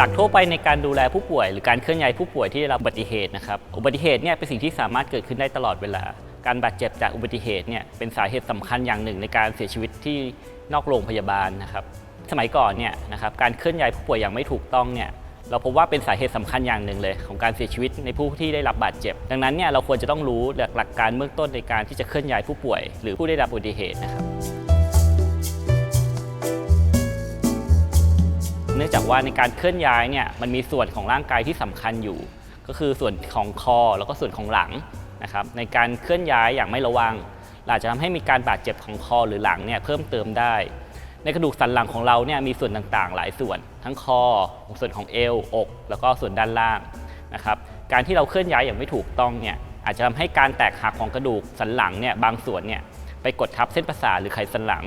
หลักทั่วไปในการดูแลผู้ป่วย หรือการเคลื่อนย้ายผู้ป่วยที่ได้รับอุบัติเหตุนะครับอุบัติเหตุเนี่ยเป็นสิ่งที่สามารถเกิดขึ้นได้ตลอดเวลา การบาดเจ็บจากอุบัติเหตุเนี่ยเป็นสาเหตุสำคัญอย่างหนึ่งในการเสียชีวิตที่นอกโรงพยาบาลนะครับสมัยก่อนเนี่ยนะครับการเคลื่อนย้ายผู้ป่วยอย่างไม่ถูกต้องเนี่ยเราพบว่าเป็นสาเหตุสำคัญอย่างหนึ่งเลย ของการเสียชีวิตในผู้ที่ได้รับบาดเจ็บ ดังนั้นเนี่ยเราควรจะต้องรู้หลักหลักการเบื้องต้นในการที่จะเคลื่อนย้ายผู้ป่วย หรือผู้ได้รับอุบัติเหตุนะครับ เนื่องจากว่าในการเคลื่อนย้ายเนี่ยมันมีส่วนของร่างกายที่สำคัญอยู่ ก็คือส่วนของคอแล้วก็ส่วนของหลังนะครับในการเคลื่อนย้ายอย่างไม่ระวังอาจจะทำให้มีการบาดเจ็บของคอหรือหลังเนี่ยเพิ่มเติมได้ ในกระดูกสันหลังของเราเนี่ยมีส่วนต่างๆ หลายส่วน ทั้งคอส่วนของเอวอก แล้วก็ส่วนด้านล่างนะครับการที่เราเคลื่อนย้ายอย่างไม่ถูกต้องเนี่ยอาจจะทำให้การแตกหักของกระดูกสันหลังเนี่ยบางส่วนเนี่ยไปกดทับเส้นประสาทหรือไขสันหลัง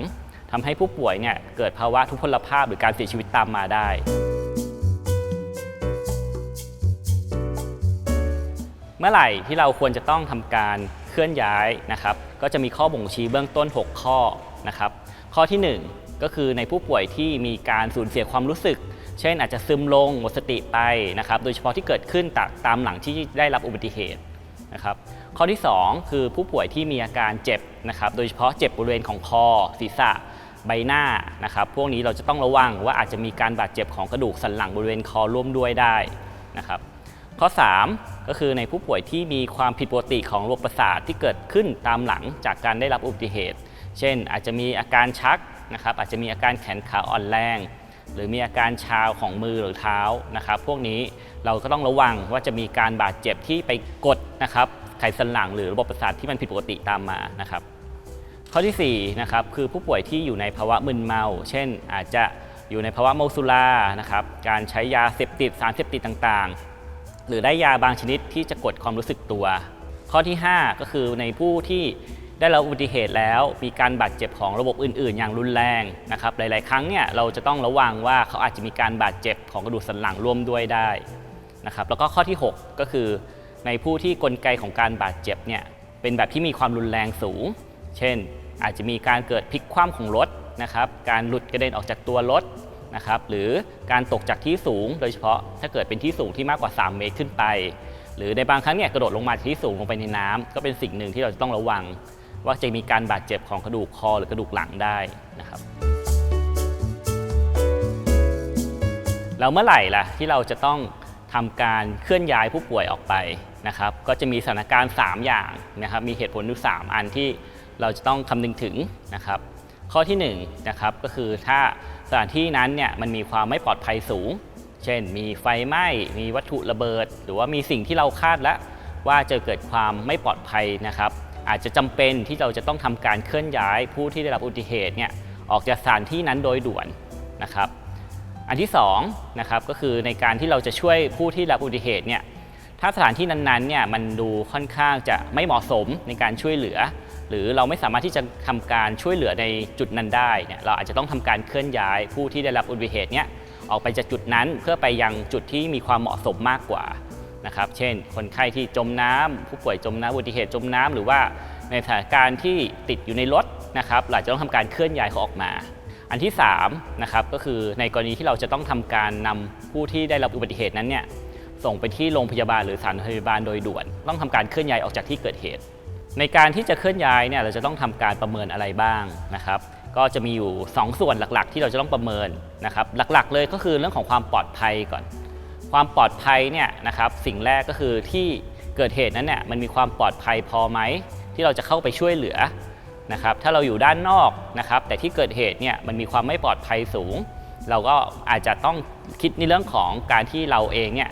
ทำให้ผู้ป่วยเนี่ยเกิดภาวะทุพพลภาพหรือการเสียชีวิตตามมาได้ เมื่อไหร่ที่เราควรจะต้องทำการเคลื่อนย้ายนะครับ ก็จะมีข้อบ่งชี้เบื้องต้น 6 ข้อนะครับ ข้อทีหนึ่1 ก็คือในผู้ป่วยที่มีการสูญเสียความรู้สึก เช่นอาจจะซึมลงหมดสติไปนะครับ โดยเฉพาะที่เกิดขึ้นตาตามหลังที่ได้รับอุบัติเหตุนะครับข้อที่ 2 คือผู้ป่วยที่มีอาการเจ็บนะครับ โดยเฉพาะเจ็บบริเวณของคอ ศีรษะ ใบหน้านะครับ พวกนี้เราจะต้องระวังว่าอาจจะมีการบาดเจ็บของกระดูกสันหลังบริเวณคอร่วมด้วยได้นะครับ ข้อ 3 ก็คือในผู้ป่วยที่มีความผิดปกติของระบบประสาทที่เกิดขึ้นตามหลังจากการได้รับอุบัติเหตุ เช่น อาจจะมีอาการชักนะครับ อาจจะมีอาการแขนขาอ่อนแรง หรือมีอาการชาของมือหรือเท้านะครับ พวกนี้เราก็ต้องระวังว่าจะมีการบาดเจ็บที่ไปกดนะครับไขสันหลังหรือระบบประสาทที่มันผิดปกติตามมานะครับ ข้อที่4นะครับคือผู้ป่วยที่อยู่ในภาวะมึนเมา เช่น อาจจะอยู่ในภาวะเมาสุรานะครับการใช้ยาเสพติดสารเสพติดต่างๆ หรือได้ยาบางชนิดที่จะกดความรู้สึกตัว ข้อที่ 5 ก็คือในผู้ที่ได้รับอุบัติเหตุแล้วมีการบาดเจ็บของระบบอื่น ๆ อย่างรุนแรงนะครับหลาย ๆ ครั้งเนี่ยเราจะต้องระวังว่าเขาอาจจะมีการบาดเจ็บของกระดูกสันหลังร่วมด้วยได้นะครับแล้วก็ข้อที่ 6 ก็คือ ในผู้ที่กลไกของการบาดเจ็บเนี่ยเป็นแบบที่มีความรุนแรงสูง เช่น อาจจะมีการเกิดพลิกคว่ำของรถนะครับ การหลุดกระเด็นออกจากตัวรถนะครับ หรือการตกจากที่สูง โดยเฉพาะถ้าเกิดเป็นที่สูงที่มากกว่า 3 เมตรขึ้นไป หรือในบางครั้งเนี่ยกระโดดลงมาจากที่สูงลงไปในน้ำก็เป็นสิ่งหนึ่งที่เราจะต้องระวัง ว่าจะมีการบาดเจ็บของกระดูกคอหรือกระดูกหลังได้นะครับแล้วเมื่อไหร่ล่ะที่เราจะต้องทำการเคลื่อนย้ายผู้ป่วยออกไปนะครับ ก็จะมีสถานการณ์ 3 อย่างนะครับ มีเหตุผลอยู่3อันที่ เราจะต้องคำนึงถึงนะครับ ข้อที่1นะครับก็คือถ้าสถานที่นั้นเนี่ยมันมีความไม่ปลอดภัยสูง เช่น มีไฟไหม้ มีวัตถุระเบิด หรือว่ามีสิ่งที่เราคาดแล้วว่าจะเกิดความไม่ปลอดภัยนะครับ อาจจะจำเป็นที่เราจะต้องทำการเคลื่อนย้ายผู้ที่ได้รับอุบัติเหตุเนี่ยออกจากสถานที่นั้นโดยด่วนนะครับ อันที่2นะครับก็คือในการที่เราจะช่วยผู้ที่รับอุบัติเหตุเนี่ยถ้าสถานที่นั้นๆเนี่ยมันดูค่อนข้างจะไม่เหมาะสมในการช่วยเหลือ หรือเราไม่สามารถที่จะทำการช่วยเหลือในจุดนั้นได้เนี่ยเราอาจจะต้องทำการเคลื่อนย้ายผู้ที่ได้รับอุบัติเหตุเนี่ยออกไปจากจุดนั้นเพื่อไปยังจุดที่มีความเหมาะสมมากกว่านะครับ เช่น คนไข้ที่จมน้ำผู้ป่วยจมน้ำอุบัติเหตุจมน้ำหรือว่าในสถานการณ์ที่ติดอยู่ในรถนะครับเราจะต้องทำการเคลื่อนย้ายเขาออกมา อันที่3นะครับก็คือในกรณีที่เราจะต้องทำการนำผู้ที่ได้รับอุบัติเหตุนั้นเนี่ยส่งไปที่โรงพยาบาลหรือสถานพยาบาลโดยด่วน ต้องทำการเคลื่อนย้ายออกจากที่เกิดเหตุ ในการที่จะเคลื่อนย้ายเนี่ยเราจะต้องทำการประเมินอะไรบ้างนะครับ ก็จะมีอยู่ 2 ส่วนหลักๆ ที่เราจะต้องประเมินนะครับ หลักๆ เลยก็คือเรื่องของความปลอดภัยก่อน ความปลอดภัยเนี่ยนะครับสิ่งแรกก็คือที่เกิดเหตุนั้นเนี่ยมันมีความปลอดภัยพอไหมที่เราจะเข้าไปช่วยเหลือนะครับ ถ้าเราอยู่ด้านนอกนะครับ แต่ที่เกิดเหตุเนี่ยมันมีความไม่ปลอดภัยสูง เราก็อาจจะต้องคิดในเรื่องของการที่เราเองเนี่ย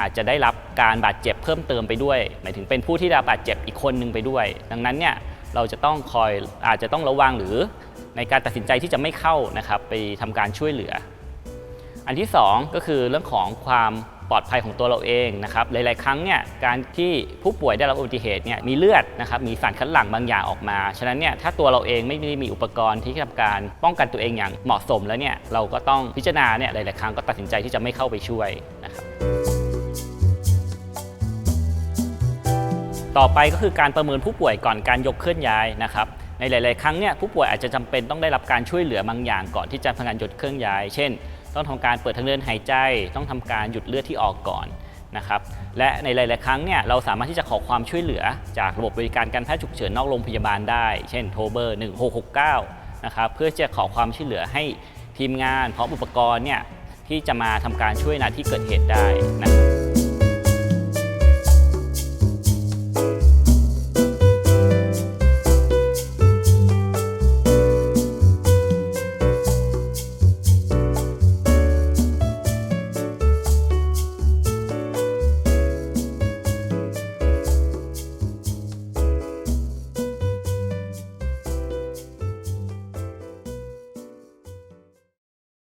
อาจจะได้รับการบาดเจ็บเพิ่มเติมไปด้วย หมายถึงเป็นผู้ที่ได้รับบาดเจ็บอีกคนหนึ่งไปด้วย ดังนั้นเนี่ยเราจะต้องคอยอาจจะต้องระวังหรือในการตัดสินใจที่จะไม่เข้านะครับไปทำการช่วยเหลือ อันที่ 2 ก็คือเรื่องของความปลอดภัยของตัวเราเองนะครับหลาย ๆ ครั้งเนี่ยการที่ผู้ป่วยได้รับอุบัติเหตุเนี่ยมีเลือดนะครับมีสารคัดหลั่งบางอย่างออกมา ฉะนั้นเนี่ยถ้าตัวเราเองไม่ได้มีอุปกรณ์ที่ทำการป้องกันตัวเองอย่างเหมาะสมแล้วเนี่ยเราก็ต้องพิจารณาเนี่ยหลาย ๆ ครั้งก็ตัดสินใจที่จะไม่เข้าไปช่วยนะครับ ต่อไปก็คือการประเมินผู้ป่วยก่อนการยกเคลื่อนย้ายนะครับในหลาย ๆ ครั้งเนี่ยผู้ป่วยอาจจะจำเป็นต้องได้รับการช่วยเหลือบางอย่างก่อนที่จะทำการยกเคลื่อนย้าย เช่น ต้องทำการเปิดทางเดินหายใจ ต้องทำการหยุดเลือดที่ออกก่อนนะครับและในหลาย ๆ ครั้งเนี่ยเราสามารถที่จะขอความช่วยเหลือจากระบบบริการการแพทย์ฉุกเฉินนอกโรงพยาบาลได้ เช่นโทรเบอร์ 1669 นะครับเพื่อจะขอความช่วยเหลือให้ทีมงานพร้อมอุปกรณ์เนี่ยที่จะมาทำการช่วยนาที่เกิดเหตุได้นะครับ